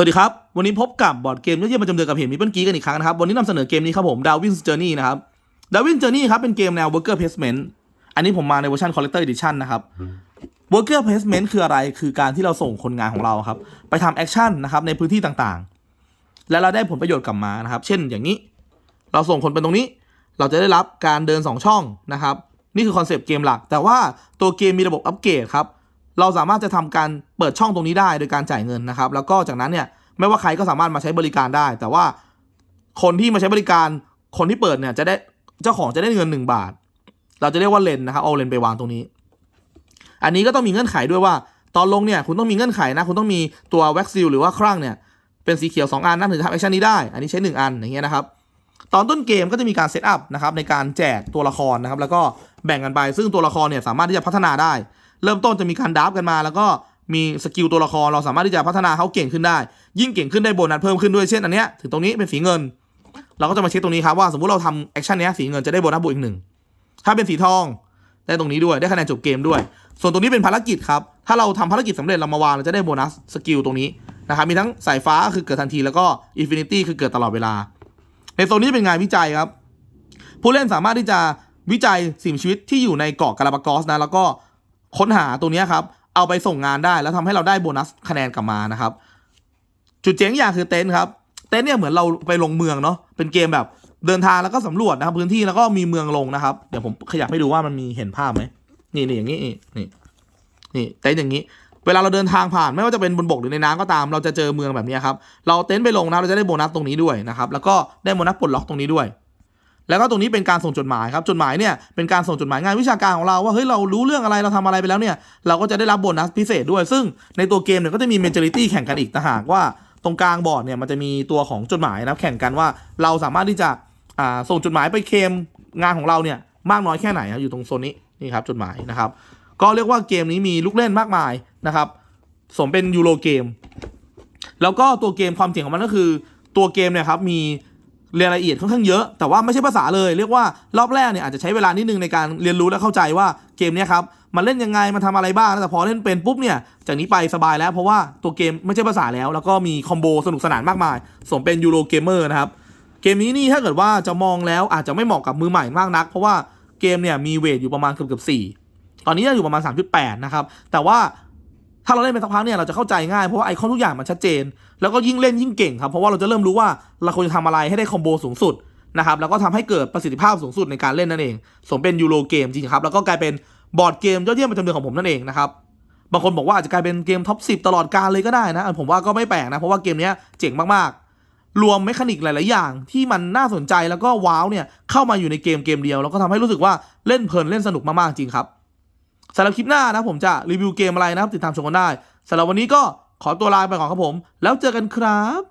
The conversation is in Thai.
สวัสดีครับ วันนี้พบกับบอร์ดเกมยอดเยี่ยมประจำเดือนกับเพจมิเปิ้ลกี้กันอีกครั้งนะครับ วันนี้นำเสนอเกมนี้ครับผม Darwin's Journey นะครับ Darwin's Journey ครับเป็นเกมแนว Worker Placement อันนี้ผมมาในเวอร์ชัน Collector Edition นะครับ Worker Placement คืออะไรคือการที่เราส่งคนงานของเราครับ ไปทำแอคชั่นนะครับในพื้นที่ต่างๆ และเราได้ผลประโยชน์กลับมานะครับ เช่นอย่างนี้ เราส่งคนไปตรงนี้ เราจะได้รับการเดิน 2 ช่องนะครับนี่คือคอนเซปต์เกมหลัก แต่ว่าตัวเกมมีระบบอัปเกรดครับ เราสามารถจะทำการเปิดช่องตรงนี้ได้โดยการจ่ายเงินนะครับ แล้วก็จากนั้นเนี่ยไม่ว่าใครก็สามารถมาใช้บริการได้ แต่ว่าคนที่มาใช้บริการคนที่เปิดเนี่ยจะได้เจ้าของจะได้เงิน 1 บาท เราจะเรียกว่าเลนนะครับเอาเลนไปวางตรงนี้ อันนี้ก็ต้องมีเงื่อนไขด้วยว่า ตอนลงเนี่ยคุณต้องมีเงื่อนไขนะ คุณต้องมีตัวแว็กซิลหรือว่าครั่งเนี่ยเป็นสีเขียว 2 อันนั่นถึงจะทำแอคชั่นนี้ได้ อันนี้ใช้ 1 อันอย่างเงี้ยนะครับตอนต้นเกมก็จะมีการเซตอัพนะครับในการแจกตัวละครนะครับแล้วก็แบ่งกันไปซึ่งตัวละครเนี่ยสามารถที่จะพัฒนาได้ เริ่มต้นจะมีการดับกันมา แล้วก็มีสกิลตัวละครเราสามารถที่จะพัฒนาเขาเก่งขึ้นได้ ยิ่งเก่งขึ้นได้โบนัสเพิ่มขึ้นด้วยเช่นอันเนี้ยถึงตรงนี้เป็นสีเงิน เราก็จะมาเช็คตรงนี้ครับว่าสมมติเราทำแอคชั่นเนี้ยสีเงินจะได้โบนัสบวกอีกหนึ่งถ้าเป็นสีทองได้ตรงนี้ด้วยได้คะแนนจบเกมด้วย ส่วนตรงนี้เป็นภารกิจครับถ้าเราทำภารกิจสำเร็จเรามาวางเราจะได้โบนัสสกิลตรงนี้นะครับมีทั้งสายฟ้าคือเกิดทันทีแล้วก็อินฟินิตี้คือเกิดตลอดเวลา ในโซนนี้เป็นงานวิจัยครับ ผู้เล่นสามารถที่จะวิจัยสิ่งมีชีวิตที่อยู่ในเกาะกาลาปากอสนะแล้วก็ ค้นหาตัวนี้ครับ เอาไปส่งงานได้แล้วทำให้เราได้โบนัสคะแนนกลับมานะครับ จุดเจ๋งอย่างคือเต็นท์ครับ เต็นท์เนี่ยเหมือนเราไปลงเมืองเนาะเป็นเกมแบบเดินทางแล้วก็สำรวจนะครับ พื้นที่แล้วก็มีเมืองลงนะครับ เดี๋ยวผมขยับให้ดูว่ามันมีเห็นภาพไหมนี่นี่อย่างนี้นี่นี่เต็นท์อย่างนี้ เวลาเราเดินทางผ่านไม่ว่าจะเป็นบนบกหรือในน้ำก็ตาม เราจะเจอเมืองแบบนี้ครับ เราเต็นท์ไปลงนะเราจะได้โบนัสตรงนี้ด้วยนะครับ แล้วก็ได้โบนัสปลดล็อกตรงนี้ด้วย แล้วก็ตรงนี้เป็นการส่งจดหมายครับจดหมายเนี่ยเป็นการส่งจดหมายงานวิชาการของเราว่าเฮ้ยเรารู้เรื่องอะไรเราทำอะไรไปแล้วเนี่ยเราก็จะได้รับโบนัสพิเศษด้วย ซึ่งในตัวเกมเนี่ยก็จะมี mentality แข่งกันอีกต่างหากว่า ตรงกลางบอร์ดเนี่ยมันจะมีตัวของจดหมายนะแข่งกันว่าเราสามารถที่จะส่งจดหมายไปเคมงานของเราเนี่ยมากน้อยแค่ไหนครับอยู่ตรงโซนนี้นี่ครับจดหมายนะครับก็เรียกว่าเกมนี้มีลูกเล่นมากมายนะครับสมเป็นยูโรเกมแล้วก็ตัวเกมความเจ๋งของมันก็คือตัวเกมเนี่ยครับมี รายละเอียดค่อนข้างเยอะ แต่ว่าไม่ใช่ภาษาเลยเรียกว่ารอบแรกเนี่ยอาจจะใช้เวลานิดนึงในการเรียนรู้และเข้าใจว่าเกมนี้ครับมันเล่นยังไงมันทำอะไรบ้างแต่พอเล่นเป็นปุ๊บเนี่ยจากนี้ไปสบายแล้วเพราะว่าตัวเกมไม่ใช่ภาษาแล้ว แล้วก็มีคอมโบสนุกสนานมากมาย สมเป็นยูโรเกมเมอร์นะครับเกมนี้นี่ถ้าเกิดว่าจะมองแล้วอาจจะไม่เหมาะกับมือใหม่มากนัก เพราะว่าเกมเนี่ยมีเวทอยู่ประมาณเกือบเกือบสี่ตอนนี้อยู่ประมาณ 3.8 นะครับ แต่ว่า ถ้าเราเล่นไปสักพักเนี่ยเราจะเข้าใจง่ายเพราะว่าไอคอนทุกอย่างมันชัดเจน แล้วก็ยิ่งเล่นยิ่งเก่งครับเพราะว่าเราจะเริ่มรู้ว่าเราควรจะทำอะไรให้ได้คอมโบสูงสุดนะครับแล้วก็ทำให้เกิดประสิทธิภาพสูงสุดในการเล่นนั่นเอง สมเป็นยูโรเกมจริงครับแล้วก็กลายเป็นบอร์ดเกมยอดเยี่ยมประจำเดือนของผมนั่นเองนะครับบางคนบอกว่าอาจจะกลายเป็นเกมท็อป10 ตลอดกาลเลยก็ได้นะ ผมว่าก็ไม่แปลกนะ เพราะว่าเกมนี้เจ๋งมากๆ รวมเมคานิกหลาย ๆ อย่างที่มันน่าสนใจแล้วก็ว้าวเนี่ย เข้ามาอยู่ในเกมเกมเดียว แล้วก็ทำให้รู้สึกว่าเล่นเพลินเล่นสนุกมาก ๆ จริงครับ สำหรับคลิปหน้านะผมจะรีวิวเกมอะไรนะครับติดตามชมกันได้สำหรับวันนี้ก็ขอตัวลาไปก่อนครับผม แล้วเจอกันครับ